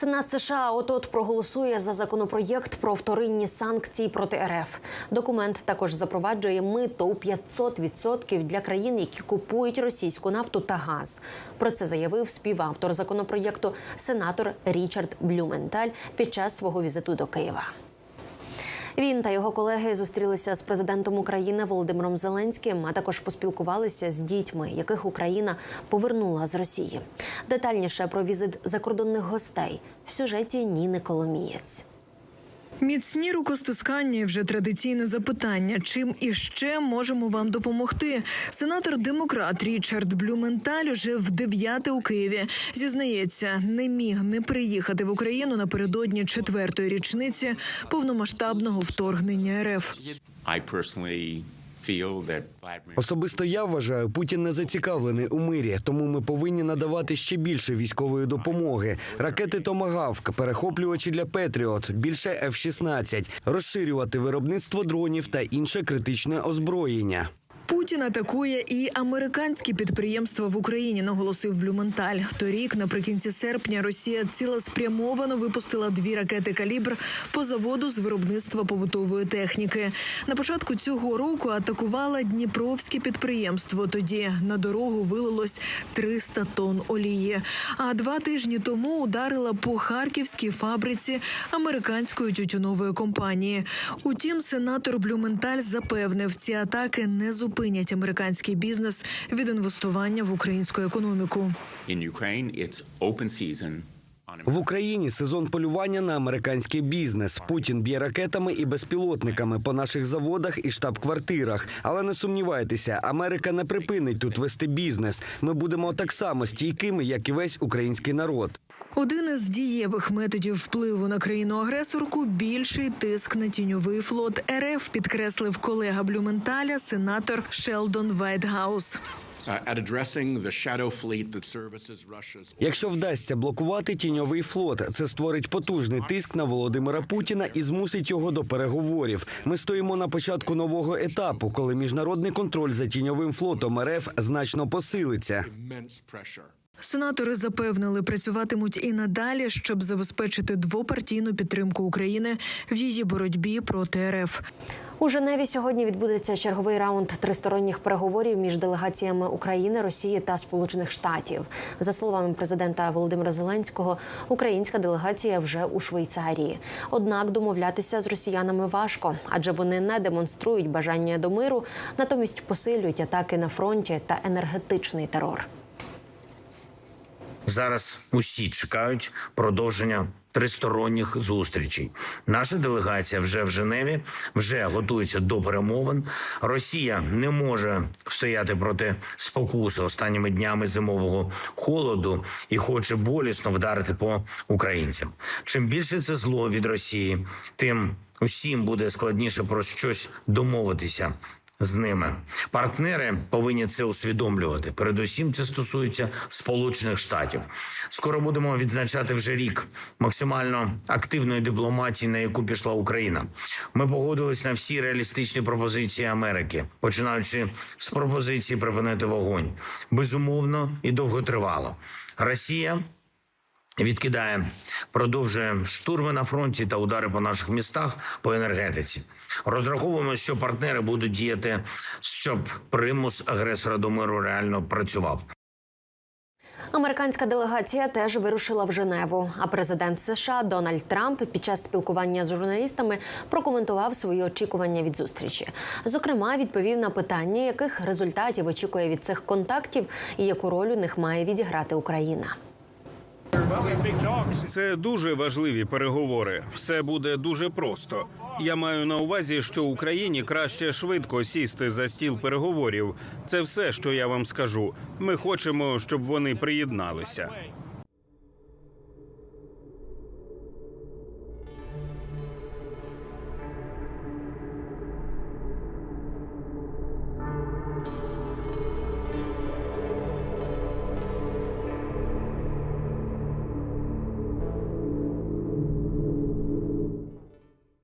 Сенат США от-от проголосує за законопроєкт про вторинні санкції проти РФ. Документ також запроваджує мито у 500% для країн, які купують російську нафту та газ. Про це заявив співавтор законопроєкту сенатор Річард Блюменталь під час свого візиту до Києва. Він та його колеги зустрілися з президентом України Володимиром Зеленським, а також поспілкувалися з дітьми, яких Україна повернула з Росії. Детальніше про візит закордонних гостей в сюжеті Ніни Коломієць. Міцні рукостискання і вже традиційне запитання: чим іще можемо вам допомогти? Сенатор демократ Річард Блюменталь уже в дев'яте у Києві зізнається, не міг не приїхати в Україну напередодні четвертої річниці повномасштабного вторгнення РФ. Особисто я вважаю, Путін не зацікавлений у мирі, тому ми повинні надавати ще більше військової допомоги: ракети Томагавк, перехоплювачі для Петріот, більше F-16, розширювати виробництво дронів та інше критичне озброєння. Путін атакує і американські підприємства в Україні, наголосив Блюменталь. Торік, наприкінці серпня, Росія цілеспрямовано випустила дві ракети калібр по заводу з виробництва побутової техніки. На початку цього року атакувала Дніпровське підприємство. Тоді на дорогу вилилось 300 тонн олії. А два тижні тому ударила по харківській фабриці американської тютюнової компанії. Утім, сенатор Блюменталь запевнив, ці атаки не зупинять американський бізнес від інвестування в українську економіку. in Ukraine, it's open season on В Україні сезон полювання на американський бізнес. Путін б'є ракетами і безпілотниками по наших заводах і штаб-квартирах. Але не сумнівайтеся, Америка не припинить тут вести бізнес. Ми будемо так само стійкими, як і весь український народ. Один із дієвих методів впливу на країну-агресорку більший тиск на тіньовий флот РФ, підкреслив колега Блюменталя, сенатор Шелдон Вайтгаус. Russia's Якщо вдасться блокувати тіньовий флот, це створить потужний тиск на Володимира Путіна і змусить його до переговорів. Ми стоїмо на початку нового етапу, коли міжнародний контроль за тіньовим флотом РФ значно посилиться. Сенатори запевнили, працюватимуть і надалі, щоб забезпечити двопартійну підтримку України в її боротьбі проти РФ. У Женеві сьогодні відбудеться черговий раунд тристоронніх переговорів між делегаціями України, Росії та Сполучених Штатів. За словами президента Володимира Зеленського, українська делегація вже у Швейцарії. Однак домовлятися з росіянами важко, адже вони не демонструють бажання до миру, натомість посилюють атаки на фронті та енергетичний терор. Зараз усі чекають продовження тристоронніх зустрічей. Наша делегація вже в Женеві, вже готується до перемовин. Росія не може стояти проти спокуси останніми днями зимового холоду і хоче болісно вдарити по українцям. Чим більше це зло від Росії, тим усім буде складніше про щось домовитися з ними. Партнери повинні це усвідомлювати. Передусім, це стосується Сполучених Штатів. Скоро будемо відзначати вже рік максимально активної дипломатії, на яку пішла Україна. Ми погодились на всі реалістичні пропозиції Америки, починаючи з пропозиції припинити вогонь. Безумовно і довготривало. Росія відкидає, продовжує штурми на фронті та удари по наших містах по енергетиці. Розраховуємо, що партнери будуть діяти, щоб примус агресора до миру реально працював. Американська делегація теж вирушила в Женеву. А президент США Дональд Трамп під час спілкування з журналістами прокоментував свої очікування від зустрічі. Зокрема, відповів на питання, яких результатів очікує від цих контактів і яку роль у них має відіграти Україна. Це дуже важливі переговори. Все буде дуже просто. Я маю на увазі, що Україні краще швидко сісти за стіл переговорів. Це все, що я вам скажу. Ми хочемо, щоб вони приєдналися.